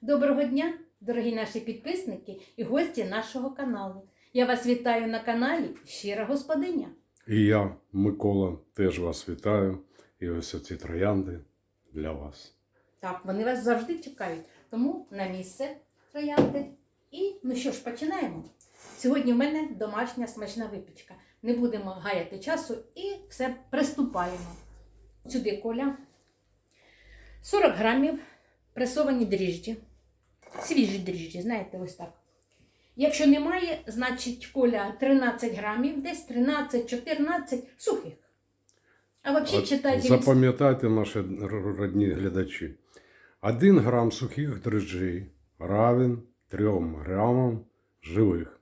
Доброго дня, дорогі наші підписники і гості нашого каналу. Я вас вітаю на каналі Щира Господиня. І я, Микола, теж вас вітаю. І ось оці троянди для вас. Так, вони вас завжди чекають. Тому на місце троянди. І ну що ж, починаємо. Сьогодні в мене домашня смачна випічка. Не будемо гаяти часу і все приступаємо. Сюди коля. 40 грамів пресовані дріжджі. Свіжі дріжджі, знаєте, ось так. Якщо немає, значить коля 13 грамів, десь 13-14 сухих. А взагалі читайте. Запам'ятайте наші родні глядачі. Один грам сухих дрожжей равен 3 грамам живих.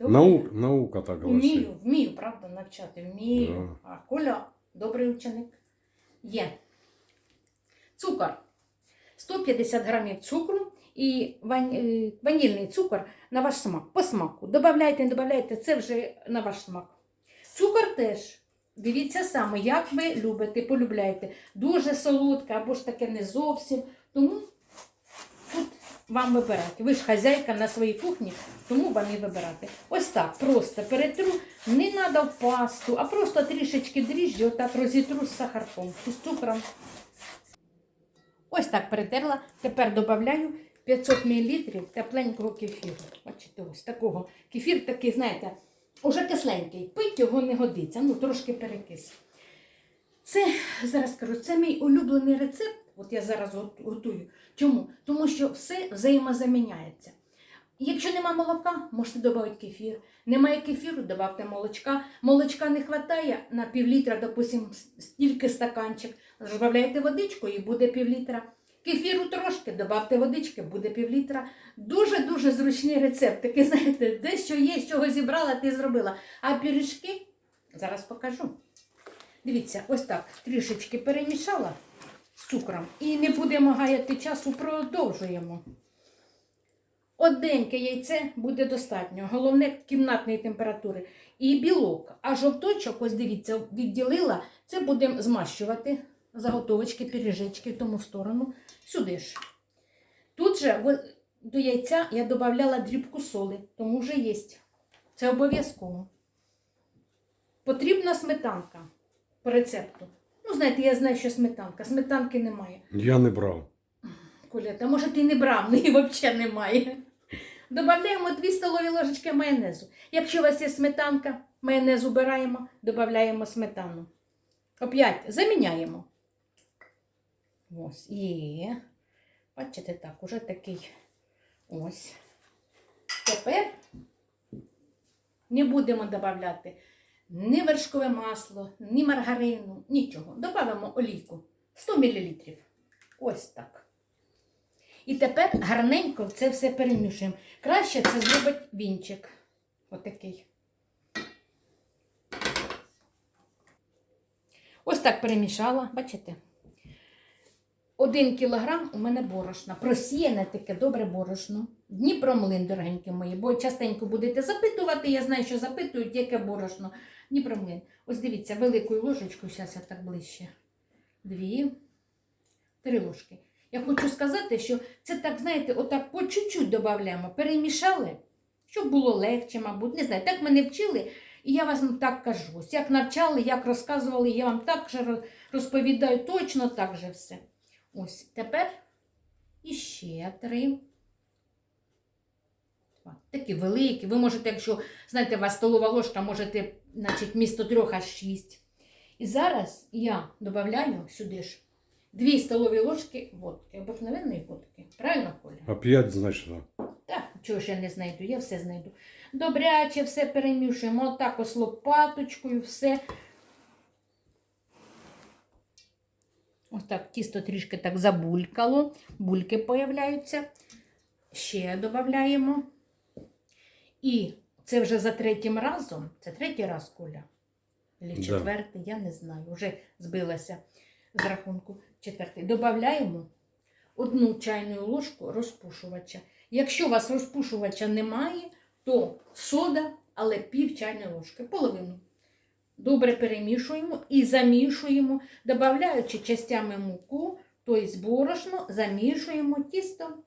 Добре. Наук, наука так гласить. Вмію, вмію, правда, навчати, вмію. А Коля добрий ученик. Є. Цукор. 150 грамів цукру і е, ванільний цукор на ваш смак, по смаку. Добавляйте, не добавляйте, це вже на ваш смак. Цукор теж. Дивіться саме, як ви любите, полюбляєте. Дуже солодке або ж таке не зовсім. Тому тут вам вибирати. Ви ж хазяйка на своїй кухні, тому вам і вибирати. Ось так, просто перетру, не треба в пасту, а просто трішечки дріжджі, отак розітру з сахарком, з цукром. Ось так перетерла. Тепер додаю 500 мл тепленького кефіру. Бачите, ось такого. Кефір такий, знаєте, уже кисленький. Пить його не годиться, ну трошки перекис. Це, зараз кажу, це мій улюблений рецепт. От я зараз готую. Чому? Тому що все взаємозаміняється. Якщо нема молока, можете додати кефір. Немає кефіру, додавте молочка. Молочка не вистачає на півлітра, допустим, стільки стаканчик. Добавляєте водичку і буде півлітра. Кефіру трошки, додавте водички, буде півлітра. Дуже-дуже зручний рецепт. Такий, знаєте, де що є, з чого зібрала, ти зробила. А пиріжки зараз покажу. Дивіться, ось так трішечки перемішала з цукром. І не будемо гаяти часу, продовжуємо. Одненьке яйце буде достатньо. Головне кімнатної температури. І білок. А жовточок, ось дивіться, відділила. Це будемо змащувати заготовочки, пиріжечки в тому сторону. Сюди ж. Тут же до яйця я додавала дрібку соли, тому вже є. Це обов'язково. Потрібна сметанка по рецепту. Ну, знаєте, я знаю, що сметанка. Сметанки немає. Я не брав. Коля, та може ти не брав, неї взагалі немає. Додаємо 2 столові ложечки майонезу. Якщо у вас є сметанка, майонез убираємо, додаємо сметану. Оп'ять заміняємо. Ось. Є. Бачите, так, уже такий. Ось. Тепер не будемо додавати ні вершкове масло, ні маргарину, нічого. Додамо олійку 100 мл. Ось так. І тепер гарненько це все перемішуємо. Краще це зробить вінчик. Отакий. Ось так перемішала, бачите? Один кілограм у мене борошна. Просіяне таке добре борошно. Дніпромлин, дорогенькі мої, бо частенько будете запитувати. Я знаю, що запитують, яке борошно. Дніпромлин. Ось дивіться, великою ложечкою, зараз я так ближче. Дві, три ложки. Я хочу сказати, що це так, знаєте, отак по чуть-чуть додаємо, перемішали, щоб було легче, мабуть. Не знаю, так мене вчили, і я вам так кажу. Як навчали, як розказували, я вам так же розповідаю, точно так же все. Ось тепер іще три. Такі великі. Ви можете, якщо знаєте, у вас столова ложка, можете, значить, місто трьох аж шість. І зараз я додаю сюди ж 2 столові ложки водки, обикновенної водки. Правильно, Коля? Оп'ять значно. Так, чого ж я не знайду, я все знайду. Добряче все перемішуємо, отак ось лопаточкою, все. Ось так тісто трішки так забулькало, бульки появляються. Ще додаємо. І це вже за третім разом, це третій раз Коля. Чи Да. четвертий, я не знаю, вже збилася з рахунку четвертий. Додаємо одну чайну ложку розпушувача. Якщо у вас розпушувача немає, то сода, але пів чайної ложки, половину. Добре перемішуємо і замішуємо, додаючи частями муку, тобто борошно, замішуємо тісто.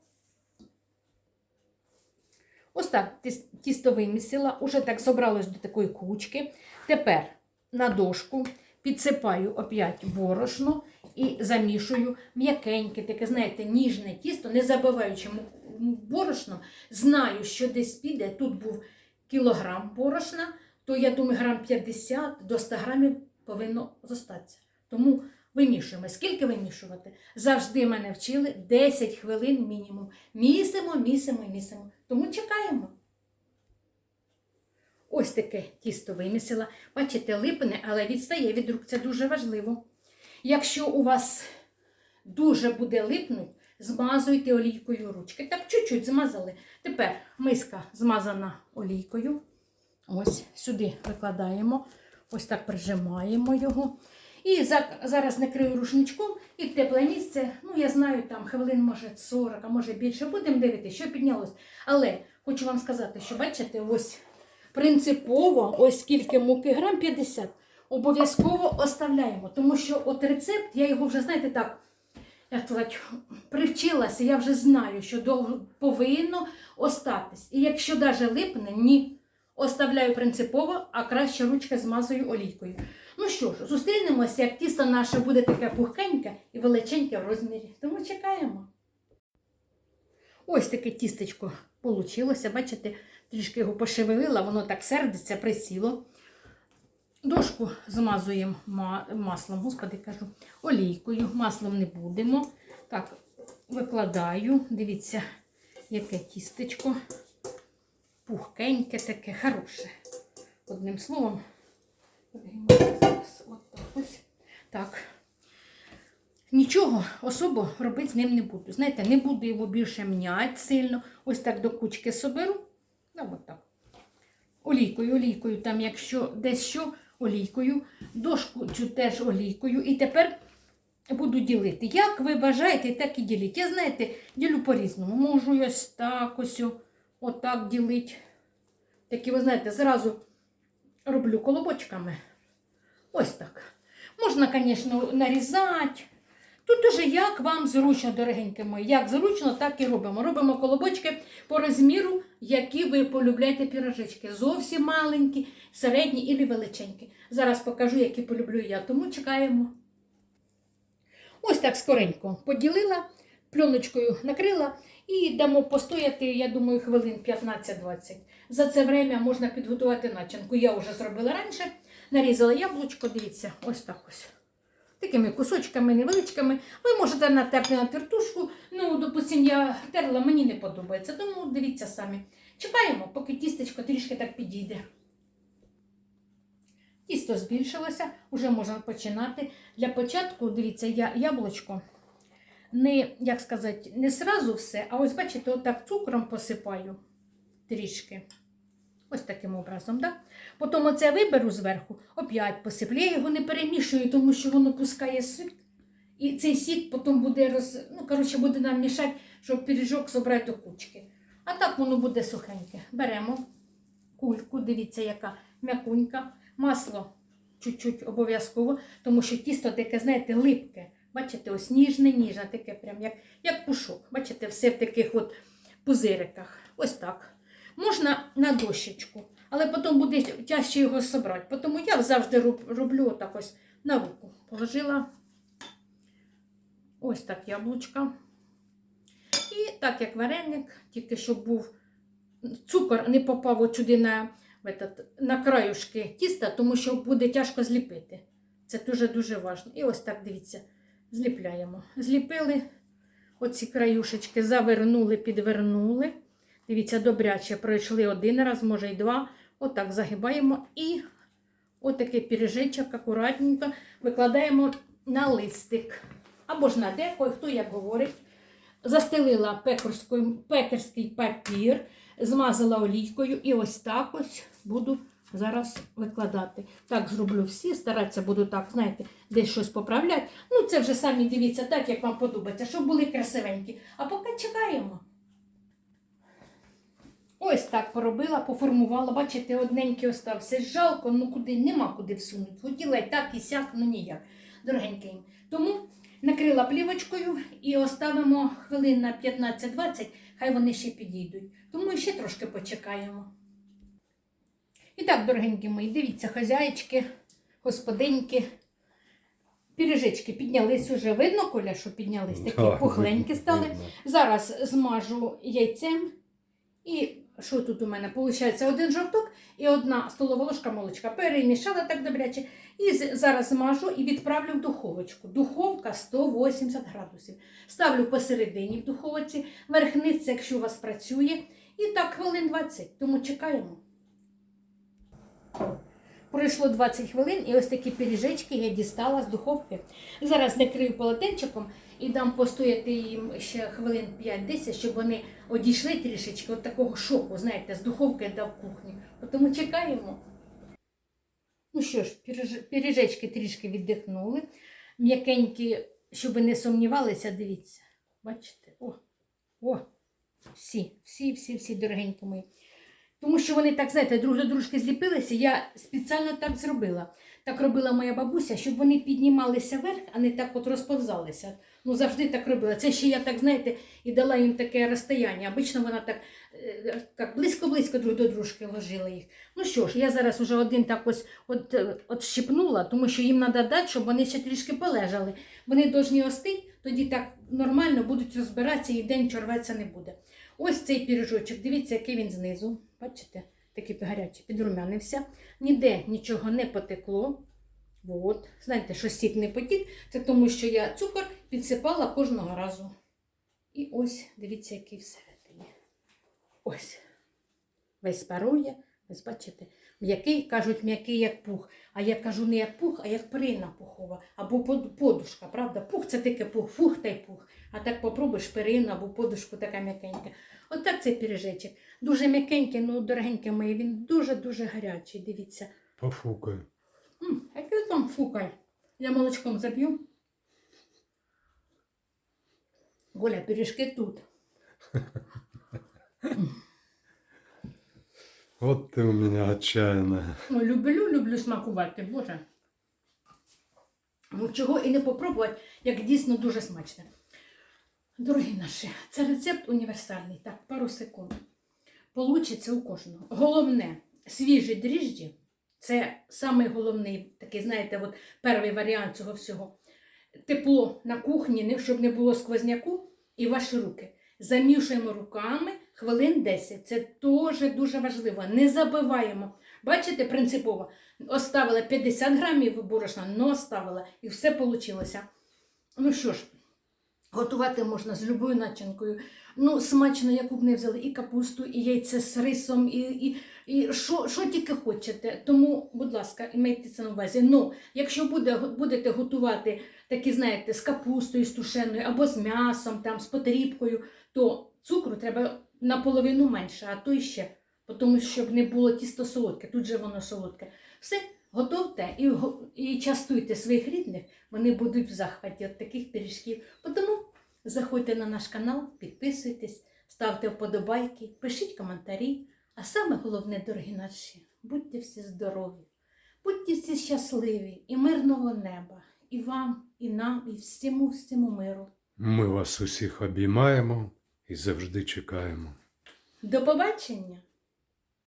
Ось так тісто вимісила, уже так зібралось до такої кучки. Тепер на дошку підсипаю опять борошно і замішую м'якеньке, таке, знаєте, ніжне тісто, не забиваючи борошно. Знаю, що десь піде. Тут був кілограм борошна, то я думаю, грам 50 до 100 грамів повинно зостатися. Тому вимішуємо. Скільки вимішувати? Завжди мене вчили 10 хвилин мінімум. Місимо, місимо, місимо. Тому чекаємо. Ось таке тісто вимісила. Бачите, липне, але відстає від рук. Це дуже важливо. Якщо у вас дуже буде липнуть, змазуйте олійкою ручки. Так, чуть-чуть змазали. Тепер миска змазана олійкою. Ось сюди викладаємо, ось так прижимаємо його. І зараз накрию рушничком і в тепле місце, ну я знаю, там хвилин, може 40, а може більше. Будемо дивитися, що піднялось. Але хочу вам сказати, що бачите, ось принципово, ось скільки муки, грам 50. Обов'язково оставляємо, тому що от рецепт, я його вже, знаєте, так, як сказати, привчилася, я вже знаю, що довго повинно остатись. І якщо навіть липне, ні. Оставляю принципово, а краще ручка змазую олійкою. Ну що ж, зустрінемося, як тісто наше буде таке пухкеньке і величеньке в розмірі. Тому чекаємо. Ось таке тістечко получилося. Бачите, трішки його пошевелила, воно так сердиться, присіло. Дошку змазуємо маслом, господи кажу, олійкою. Маслом не будемо. Так, викладаю. Дивіться, яке тістечко. Пухкеньке таке, хороше. Одним словом, так. Нічого особо робити з ним не буду. Знаєте, не буду його більше м'яти сильно. Ось так до кучки соберу. Ну, от так. Олійкою, олійкою, там, якщо десь що, олійкою, дошку цю теж олійкою. І тепер буду ділити. Як ви бажаєте, так і діліть. Я, знаєте, ділю по-різному. Можу ось так ось, отак ділити. Такі, ви знаєте, зразу роблю колобочками. Ось так. Можна, звісно, нарізати. Тут уже як вам зручно, дорогенькі мої. Як зручно, так і робимо. Робимо колобочки по розміру, які ви полюбляєте пірожечки. Зовсім маленькі, середні і величенькі. Зараз покажу, які полюблю я. Тому чекаємо. Ось так скоренько поділила, пленочкою накрила і дамо постояти, я думаю, хвилин 15-20. За це время можна підготувати начинку. Я вже зробила раніше. Нарізала яблучко, дивіться, ось так ось. Такими кусочками невеличкими. Ви можете натерти на тертушку. Ну, допустим, я терла, мені не подобається. Тому дивіться самі. Чекаємо, поки тістечко трішки так підійде. Тісто збільшилося, вже можна починати. Для початку, дивіться, я яблучко не, як сказати, не сразу все, а ось бачите, отак цукром посипаю трішки. Ось таким образом, так? Потім оце виберу зверху, опять посиплю. Я його не перемішую, тому що воно пускає сік. І цей сік потім буде роз... ну, коротше, буде нам мішати, щоб пиріжок зібрати до кучки. А так воно буде сухеньке. Беремо кульку, дивіться, яка м'якунька, масло чуть-чуть обов'язково, тому що тісто таке, знаєте, липке. Бачите, ось ніжне, ніжне, таке прям як, як пушок. Бачите, все в таких от пузириках. Ось так. Можна на дощечку, але потім буде тяжче його зібрати. Тому я завжди роблю отак ось на руку. Положила ось так яблучка. І так як вареник, тільки щоб був цукор не попав от сюди на, на краюшки тіста, тому що буде тяжко зліпити. Це дуже-дуже важливо. І ось так дивіться, зліпляємо. Зліпили оці краюшечки, завернули, підвернули. Дивіться, добряче пройшли один раз, може й два. Отак загибаємо і отакий піріжечок акуратненько викладаємо на листик. Або ж на деко, хто як говорить. Застелила пекарський папір, змазала олійкою і ось так ось буду зараз викладати. Так зроблю всі, старатися буду так, знаєте, десь щось поправляти. Ну, це вже самі дивіться так, як вам подобається, щоб були красивенькі. А поки чекаємо. Ось так поробила, поформувала. Бачите, одненький остався. Жалко, ну куди, нема куди всунути. Хотіла і так, і сяк, ну ніяк. Дорогенький. Тому Накрила плівочкою і оставимо хвилин на 15-20, хай вони ще підійдуть. Тому ще трошки почекаємо. І так, дорогенькі мої, дивіться, хазяєчки, господиньки. Піріжечки піднялись уже. Видно, Коля, що піднялись такі Да, пухленькі стали. видно. Зараз змажу яйцем. І що тут у мене? Получається один жовток і одна столова ложка молочка. Перемішала так добряче. І зараз змажу і відправлю в духовочку. Духовка 180 градусів. Ставлю посередині в духовці, верхниця, якщо у вас працює. І так хвилин 20. Тому чекаємо. Пройшло 20 хвилин, і ось такі пиріжечки я дістала з духовки. Зараз накрию полотенчиком і дам постояти їм ще хвилин 5-10, щоб вони одійшли трішечки від такого шоку, знаєте, з духовки до кухні. Тому чекаємо. Ну що ж, пиріж- пиріжечки трішки віддихнули. М'якенькі, щоб не сумнівалися, дивіться. Бачите? О, о, всі, всі, всі, всі дорогенькі мої. Тому що вони так, знаєте, друг до дружки зліпилися. Я спеціально так зробила. Так робила моя бабуся, щоб вони піднімалися вверх, а не так от розповзалися. Ну, завжди так робила. Це ще я так, знаєте, і дала їм таке розстояння. Обично вона так, е, так близько-близько друг до дружки ложила їх. Ну що ж, я зараз уже один так ось от, е, от щипнула, тому що їм треба дати, щоб вони ще трішки полежали. Вони повинні остити, тоді так нормально будуть розбиратися і день чорветься не буде. Ось цей піріжочок, дивіться, який він знизу. Бачите, такий гарячий, підрумянився. Ніде нічого не потекло. От. Знаєте, що сік не потік, це тому, що я цукор підсипала кожного разу. І ось, дивіться, який всередині. Ось. Весь парує, ось бачите, м'який, кажуть, м'який як пух. А я кажу не як пух, а як перина пухова, або подушка, правда? Пух це таке пух, фух та й пух. А так попробуєш перину або подушку така м'якенька. Отак цей піріжечок. Дуже м'якенький, ну дорогенький моє, він дуже-дуже гарячий, дивіться. Пофукай. М, який там фукай. Я молочком заб'ю. Голя, пиріжки тут. Вот ты у меня отчаянная. Ну, люблю, люблю смакувати, боже. Ну, чого і не попробувати, як дійсно дуже смачне. Дорогі наші, це рецепт універсальний. Так, пару секунд. Получиться у кожного. Головне, свіжі дріжджі. Це самий головний, такий, знаєте, от перший варіант цього всього. Тепло на кухні, щоб не було сквозняку, і ваші руки. Замішуємо руками хвилин 10. Це теж дуже важливо. Не забиваємо. Бачите, принципово. Оставила 50 грамів борошна, но оставила, і все вийшло. Ну що ж, готувати можна з любою начинкою. Ну, смачно, яку б не взяли, і капусту, і яйце з рисом, і, і, і що, що тільки хочете. Тому, будь ласка, майте це на увазі. Ну, якщо буде, будете готувати такі, знаєте, з капустою, з тушеною, або з м'ясом, там, з потрібкою, то цукру треба наполовину менше, а то ще. Тому щоб не було тісто солодке, тут же воно солодке. Все, готовте і, і частуйте своїх рідних, вони будуть в захваті від таких пиріжків. Тому заходьте на наш канал, підписуйтесь, ставте вподобайки, пишіть коментарі. А саме головне, дорогі наші, будьте всі здорові, будьте всі щасливі і мирного неба, і вам, і нам, і всьому всьому миру. Ми вас усіх обіймаємо і завжди чекаємо. До побачення!